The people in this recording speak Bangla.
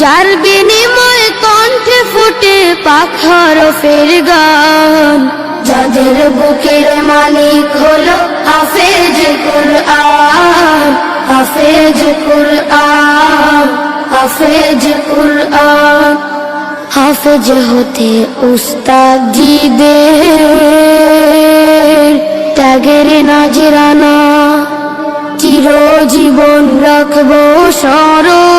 যার বিনিময় কণ্ঠে ফুটে পাখার ফের গান। যাদের বুকের মালিক হলো হাফেজ কুরআন হাফেজ কুরআন হাফেজ কুরআন। হাফেজ হতে উস্তাদ জিদের ত্যাগের নাজরানা, চিরজীবন রাখব স্মরণ।